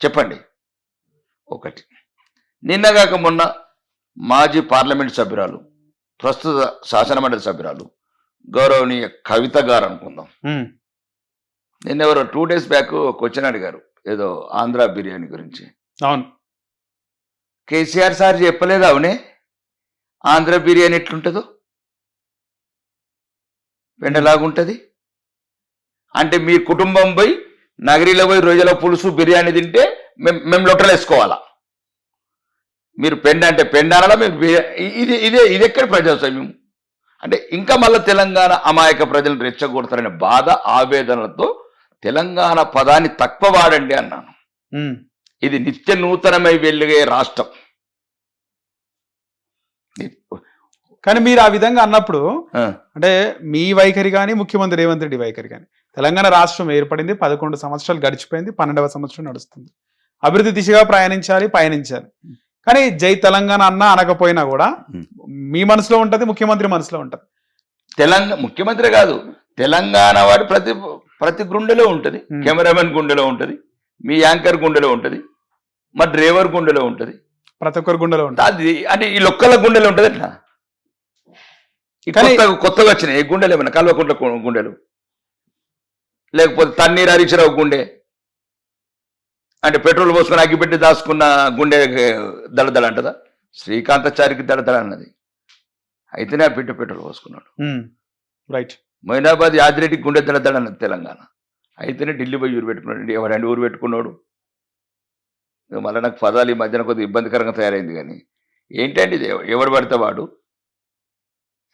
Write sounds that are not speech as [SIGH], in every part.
చెప్పండి. ఒకటి. నిన్నగాక మొన్న మాజీ పార్లమెంట్ సభ్యురాలు ప్రస్తుత శాసనమండలి సభ్యురాలు గౌరవనీయ కవిత గారు అనుకుందాం. ఉమ్, నిన్న ఎవరో టూ డేస్ బ్యాక్ క్వశ్చన్ అడిగారు ఏదో ఆంధ్ర బిర్యానీ గురించి. అవును. కేసీఆర్ సార్ చెప్పలేదు అవునే? ఆంధ్ర బిర్యానీ ఎట్లుంటుందో? వెండలాగుంటుంది? అంటే మీ కుటుంబం పోయి నగరిలో పోయి రోజుల పులుసు బిర్యానీ తింటే మేము మేము లొట్టలు వేసుకోవాలా? మీరు పెండ అంటే పెండ మీరు బిర్యా- ఇది ఇదే ఇది ఎక్కడ ప్రజాస్వామ్యం? అంటే ఇంకా మళ్ళీ తెలంగాణ అమాయక ప్రజలను రెచ్చగొడతారనే బాధ ఆవేదనలతో తెలంగాణ పదాన్ని తక్కువ వాడండి అన్నాను. ఇది నిత్య నూతనమై వెలుగే రాష్ట్రం. కానీ మీరు ఆ విధంగా అన్నప్పుడు అంటే మీ వైఖరి కానీ ముఖ్యమంత్రి రేవంత్ రెడ్డి వైఖరి కానీ తెలంగాణ రాష్ట్రం ఏర్పడింది పదకొండు సంవత్సరాలు గడిచిపోయింది పన్నెండవ సంవత్సరం నడుస్తుంది. అభివృద్ధి దిశగా ప్రయాణించాలి పయనించాలి. కానీ జై తెలంగాణ అన్న అనకపోయినా కూడా. మీ మనసులో ఉంటది ముఖ్యమంత్రి మనసులో ఉంటది. తెలంగాణ ముఖ్యమంత్రి కాదు తెలంగాణ వాడి ప్రతి ప్రతి గుండెలో ఉంటుంది. కెమెరామెన్ గుండెలో ఉంటుంది మీ యాంకర్ గుండెలో ఉంటుంది మా డ్రైవర్ గుండెలో ఉంటుంది. ప్రతి ఒక్కరి గుండెలో ఉంటది. అది అంటే ఈ లొక్కల గుండెలో ఉంటుంది అట్లా కొత్తగా వచ్చినాయి గుండెలు ఏమైనా కల్వకుంట్ల గుండెలు? లేకపోతే తన్నీరు హరీశ్రావు గుండె. అంటే పెట్రోల్ పోసుకొని అగ్గిపెట్టి దాచుకున్న గుండె దళదళ అంటదా? శ్రీకాంతాచారికి దళదళ అన్నది. అయితేనే ఆ బిడ్డ పెట్రోల్ పోసుకున్నాడు. రైట్. మైనాబాద్ యాదిరెడ్డికి గుండె దళదళ అన్నది తెలంగాణ. అయితేనే ఢిల్లీ పోయి ఊరు పెట్టుకున్నాడు. ఎవడండి ఊరు పెట్టుకున్నాడు. మళ్ళీ నాకు పదాలు ఈ మధ్యన కొద్దిగా ఇబ్బందికరంగా తయారైంది కానీ ఏంటండి ఇది? ఎవ- ఎవడు పడితే వాడు?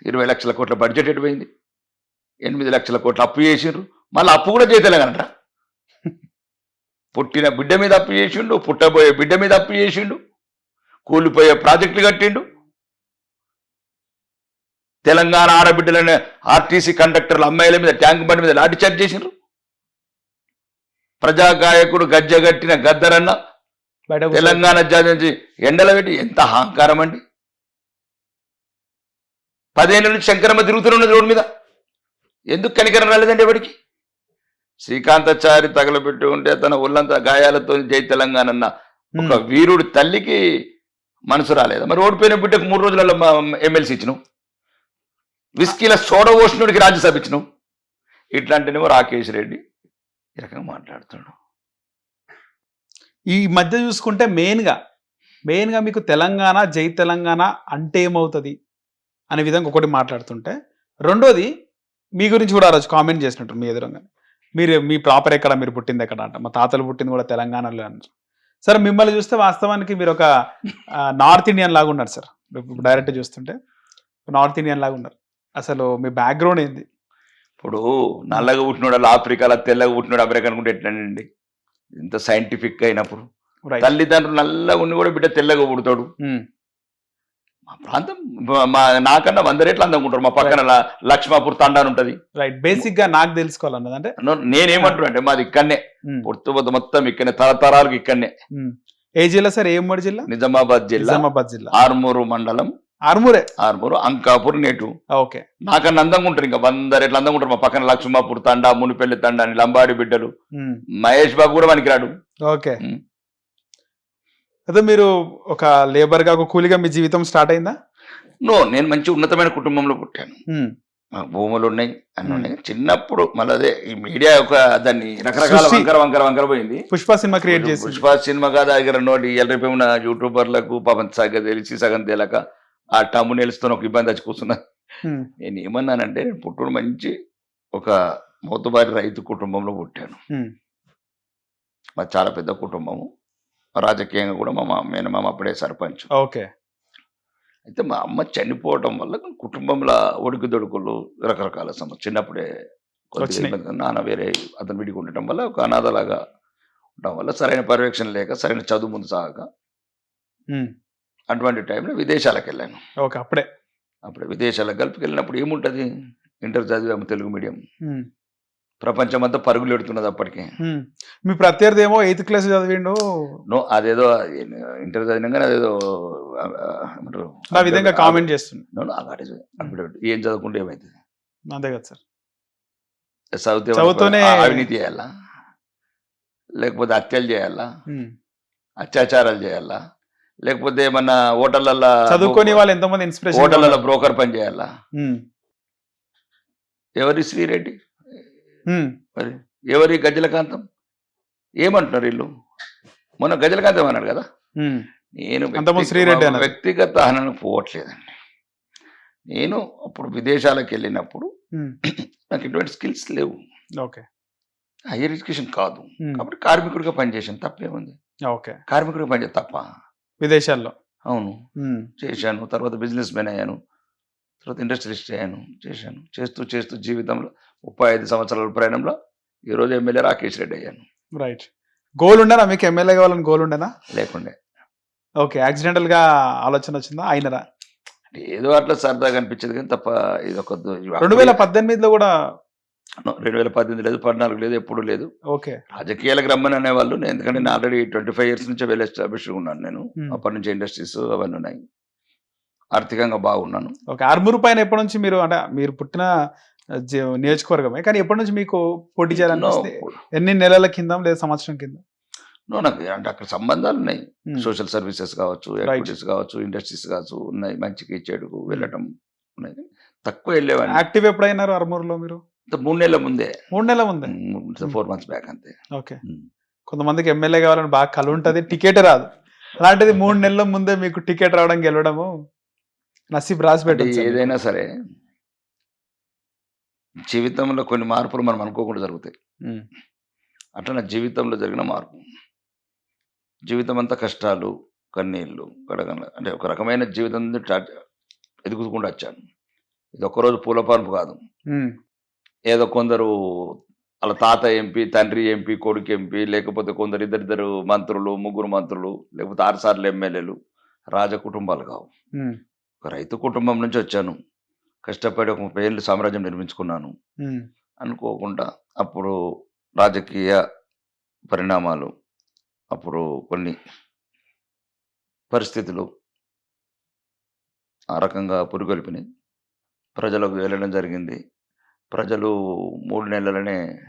ఇరవై లక్షల కోట్ల బడ్జెట్ ఎటుపోయింది ఎనిమిది లక్షల కోట్ల అప్పు చేసిండ్రు. మళ్ళీ అప్పు కూడా చేయతలేగనట పుట్టిన బిడ్డ మీద అప్పు చేసిండు పుట్టబోయే బిడ్డ మీద అప్పు చేసిండు కూలిపోయే ప్రాజెక్టులు కట్టిండు. తెలంగాణ ఆడబిడ్డలనే ఆర్టీసీ కండక్టర్ల అమ్మాయిల మీద ట్యాంక్ బండి మీద లాఠీ చార్జ్ చేసిండ్రు. ప్రజాగాయకుడు గజ్జగట్టిన గద్దరన్న తెలంగాణ జాతి నుంచి ఎండల పెట్టి ఎంత అహంకారం అండి. పదేళ్ళ నుంచి శంకరమ్మ తిరుగుతున్నది రోడ్డు మీద. ఎందుకు కనికరం రాలేదండి ఎవరికి? శ్రీకాంతాచారి తగలబెట్టి ఉంటే తన ఒళ్ళంతా గాయాలతో జై తెలంగాణ అన్న ఒక వీరుడు తల్లికి మనసు రాలేదా? మరి ఓడిపోయిన బిడ్డకు మూడు రోజులలో ఎమ్మెల్సీ ఇచ్చినావు విస్కీల సోడ ఓషణుడికి రాజ్యసభ ఇచ్చినావు ఇట్లాంటినేమో రాకేష్ రెడ్డి ఈ రకంగా మాట్లాడుతున్నాడు. ఈ మధ్య చూసుకుంటే మెయిన్గా మెయిన్గా మీకు తెలంగాణ జై తెలంగాణ అంటే ఏమవుతుంది? అనే విధంగా ఒకటి మాట్లాడుతుంటే రెండోది మీ గురించి కూడా ఆ రోజు కామెంట్ చేసినట్టు మీ ఎదురుగా మీరు మీ ప్రాపర్ ఎక్కడ? మీరు పుట్టింది ఎక్కడ? అంట మా తాతలు పుట్టింది కూడా తెలంగాణలో అన్నారు సార్ మిమ్మల్ని చూస్తే వాస్తవానికి మీరు ఒక [LAUGHS] నార్త్ ఇండియన్ లాగా ఉన్నారు సార్. ఇప్పుడు డైరెక్ట్ చూస్తుంటే నార్త్ ఇండియన్ లాగా ఉన్నారు. అసలు మీ బ్యాక్గ్రౌండ్ ఏంది? ఇప్పుడు నల్లగా పుట్టినోడు అలా ఆఫ్రికాలో తెల్లగా పుట్టినోడు అమెరికా అనుకుంటే ఎట్లండి ఇంత సైంటిఫిక్ అయినప్పుడు. తల్లిదండ్రులు నల్లగా ఉండి కూడా బిడ్డ తెల్లగా పుడతాడు. మా ప్రాంతం మా- నాకన్నా వంద రేట్లు అందంగా ఉంటారు. మా పక్కన లక్ష్మాపూర్ తండా అని ఉంటది. రైట్ బేసిక్గా నాకు తెలుసుకోవాలన్నది అంటే నేనేమంటున్నా అంటే మాది ఇక్కడనే. ఉమ్, పుట్టుబద్ద మొత్తం ఇక్కడనే తరతరాలకు ఇక్కడనే. ఉమ్. ఏ జిల్లా సార్? ఏ ఉమ్మడి జిల్లా? నిజామాబాద్ జిల్లా. నిజామాబాద్ జిల్లా. ఆర్మూరు మండలం. ఆర్మూరే? ఆర్మూరు అంకాపూర్ నేటు. ఓకే. నాకన్నా అందంగా ఉంటారు ఇంకా. వంద రేట్లు అందంగా ఉంటారు మా పక్కన లక్ష్మాపూర్ తండా మునిపెల్లి తండా అని లంబాడి బిడ్డలు. ఉమ్, మహేష్ బాబు కూడా పనికిరాడు. ఓకే. అయితే మీరు ఒక లేబర్గా ఒక కూలిగా మీ జీవితం స్టార్ట్ అయిందా? నో నేను మంచి ఉన్నతమైన కుటుంబంలో పుట్టాను. భూములు ఉన్నాయి అన్ని ఉన్నాయి. చిన్నప్పుడు మళ్ళీ అదే ఈ మీడియా ఒక దాన్ని రకరకాల. వంకర వంకర వంకర పోయింది. పుష్ప సినిమా క్రియేట్ చేసి పుష్ప సినిమా కాదు దగ్గర నోటి ఎల్లరిపై ఉన్న యూట్యూబర్లకు పాపం సగం తెలిసి సగం తేలక ఆ టమ్ము నిలుస్తున్న ఒక ఇబ్బంది వచ్చి కూర్చున్నా. నేను ఏమన్నానంటే పుట్టుడు మంచి ఒక మోతుబారి రైతు కుటుంబంలో పుట్టాను. మాది చాలా పెద్ద కుటుంబము. రాజకీయంగా కూడా మా మేనమామ అప్పుడే సర్పంచ్. ఓకే. అయితే మా అమ్మ చనిపోవడం వల్ల కుటుంబంలో ఒడుకు దొడుకులు రకరకాల సమస్య చిన్నప్పుడే కొద్దిగా. నాన్న వేరే అతను విడిగా ఉండటం వల్ల ఒక అనాథలాగా ఉండడం వల్ల సరైన పర్యవేక్షణ లేక సరైన చదువు ముందు సాగక అటువంటి టైంలో విదేశాలకు వెళ్ళాను ఓకే అప్పుడే. అప్పుడు విదేశాలకు గల్ఫ్కి వెళ్ళినప్పుడు ఏముంటుంది? ఇంటర్ చదివాము తెలుగు మీడియం. ప్రపంచం అంతా పరుగులు ఎడుతున్నది అప్పటికే. మీ ప్రత్యర్థి ఏమో ఎయిత్ క్లాస్ చదివిండు. నో అదేదో ఇంటర్ చదివినాగానే అదేదో ఆ, విధంగా కామెంట్ చేస్తుంది ఏం చదువుకుంటే ఏమైతుంది? అంతే కదా సార్. చదివితే అవినీతి చేయాలా? లేకపోతే హత్యలు చేయాలా. అత్యాచారాలు చేయాలా? లేకపోతే ఏమన్నా హోటళ్ళల్లో చదువుకొని వాళ్ళు ఎంతమంది ఇన్స్పిరేషన్ హోటళ్ళలో బ్రోకర్ పని చేయాలా? ఎవరి శ్రీరెడ్డి? మరి ఎవరి గజలకాంతం ఏమంటున్నారు వీళ్ళు? మొన్న గజలకాంతం అన్నాడు కదా? నేను శ్రీరెడ్డి. వ్యక్తిగత హనను పోవట్లేదండి. నేను అప్పుడు విదేశాలకు వెళ్ళినప్పుడు నాకు ఎటువంటి స్కిల్స్ లేవు. ఓకే. హైయర్ ఎడ్యుకేషన్ కాదు. కాబట్టి కార్మికుడిగా పనిచేసాను తప్పేముంది? ఓకే. కార్మికుడిగా పనిచేయ తప్ప. విదేశాల్లో. అవును. చేశాను. తర్వాత బిజినెస్ మ్యాన్ అయ్యాను. తర్వాత ఇండస్ట్రియలిస్ట్ అయ్యాను. చేశాను. చేస్తూ చేస్తూ జీవితంలో ముప్పై ఐదు సంవత్సరాల ప్రయాణంలో ఈరోజు ఎమ్మెల్యే రాకేష్ రెడ్డి అయ్యాను రైట్ గోల్ ఉండనా? మీకు ఎమ్మెల్యే కావాలని గోల్ ఉండనా? లేకుండే. ఓకే యాక్సిడెంటల్గా ఆలోచన వచ్చిందా? అయినరా ఏదో అట్లా సరదాగా అనిపించేది కానీ తప్ప ఇది ఒక రెండు వేల పద్దెనిమిదిలో కూడా రెండు వేల పద్దెనిమిది లేదు పద్నాలుగు లేదు ఎప్పుడు లేదు. ఓకే రాజకీయాలకు రమ్మని అనేవాళ్ళు నేను ఎందుకంటే నేను ఆల్రెడీ ట్వంటీ ఫైవ్ ఇయర్స్ నుంచి వెల్ ఎస్టాబ్లిష్ ఉన్నాను నేను. Hmm. అప్పటి నుంచి ఇండస్ట్రీస్ అవన్నీ ఉన్నాయి. ఆర్థికంగా బాగున్నాను. ఓకే ఆర్మూరు పైన ఎప్పటి నుంచి మీరు అంటే మీరు పుట్టిన నియోజకవర్గమే. కానీ ఎప్పటి నుంచి మీకు పోటీ చేయాలనిపిస్తే ఎన్ని నెలల కింద లేదా సంవత్సరం కింద? నో నాకు అంటే అక్కడ సంబంధాలు ఉన్నాయి. సోషల్ సర్వీసెస్ కావచ్చు యాక్టివిటీస్ కావచ్చు ఇండస్ట్రీస్ కావచ్చు ఉన్నాయి. మంచికి చెడుకు వెళ్ళటం ఉన్నాయి. తక్కువ వెళ్ళేవాడిని. యాక్టివ్ ఎప్పుడైనారు ఆర్మూరులో మీరు? మూడు నెలల ముందే. మూడు నెలల ముందే? ఫోర్ మంత్స్ బ్యాక్ అంతే. ఓకే. కొంతమందికి ఎమ్మెల్యే కావాలని బాగా కలు ఉంటుంది టికెట్ రాదు. అలాంటిది మూడు నెలల ముందే మీకు టికెట్ రావడం గెలవడము నసీబ్ రాసి పెట్టచ్చు ఏదైనా సరే జీవితంలో కొన్ని మార్పులు మనం అనుకోకుండా జరుగుతాయి. అట్లా నా జీవితంలో జరిగిన మార్పు. జీవితం అంతా కష్టాలు కన్నీళ్ళు గడగల అంటే ఒక రకమైన జీవితం ఎదుగుకుంటూ వచ్చాను. ఇది ఒక్కరోజు పూల పాన్పు కాదు ఏదో కొందరు వాళ్ళ తాత ఎంపీ తండ్రి ఎంపీ కొడుకు ఎంపీ లేకపోతే కొందరు ఇద్దరిద్దరు మంత్రులు ముగ్గురు మంత్రులు లేకపోతే ఆరు సార్లు ఎమ్మెల్యేలు రాజ కుటుంబాలు కావు. ఒక రైతు కుటుంబం నుంచి వచ్చాను. కష్టపడి ఒక ముప్పై ఏళ్ళు సామ్రాజ్యం నిర్మించుకున్నాను. అనుకోకుండా అప్పుడు రాజకీయ పరిణామాలు అప్పుడు కొన్ని పరిస్థితులు ఆ రకంగా పురుగొల్పినాయి. ప్రజలకు వెళ్ళడం జరిగింది. ప్రజలు మూడు నెలలనే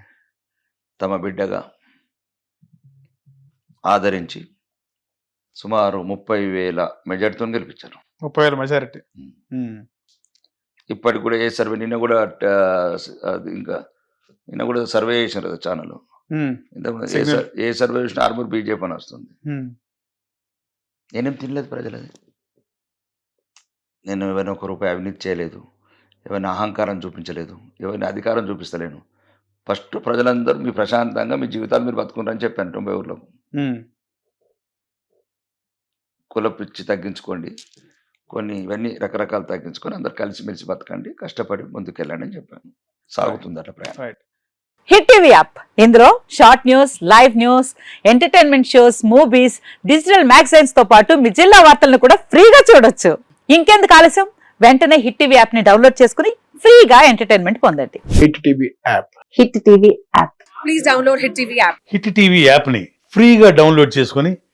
తమ బిడ్డగా ఆదరించి సుమారు ముప్పై వేల మెజార్టీతో గెలిపించారు. ముప్పై వేల మెజారిటీ. ఇప్పటికి కూడా ఏ సర్వే నిన్న కూడా ఇంకా నిన్న కూడా సర్వే చేశారు కదా ఛానల్. ఏ సర్వే చూసినా ఆర్మూర్ బీజేపీ అని వస్తుంది. నేనేం తినలేదు ప్రజలది. నేను ఎవరైనా ఒక రూపాయి అవినీతి చేయలేదు. ఎవరైనా అహంకారం చూపించలేదు. ఎవరైనా అధికారం చూపిస్తలేను. ఫస్ట్ ప్రజలందరూ మీ ప్రశాంతంగా మీ జీవితాలు మీరు బతుకుంటారని చెప్పాను తొంభై ఊర్లకు. కుల పిచ్చి తగ్గించుకోండి. కొన్ని ఇవన్నీ రకరకాలు తగ్గించుకొని అందరు కలిసిమెలిసి బతకండి కష్టపడి ముందుకెళ్ళండి అని చెప్పాను. సాగుతుంది అట్లా ప్రయాణం హిట్ టీవీ యాప్. ఇందులో short news live news entertainment shows movies digital మ్యాగజైన్స్తో పాటు మీ జిల్లా వార్తలను కూడా ఫ్రీగా చూడొచ్చు. ఇంకెందుకు ఆలస్యం? వెంటనే హిట్ టీవీ యాప్ని డౌన్లోడ్ చేసుకుని ఫ్రీగా ఎంటర్టైన్మెంట్ పొందండి. Hit TV app. Hit TV app. Please download Hit TV app. Hit TV యాప్ని ఫ్రీగా డౌన్లోడ్ చేసుకొని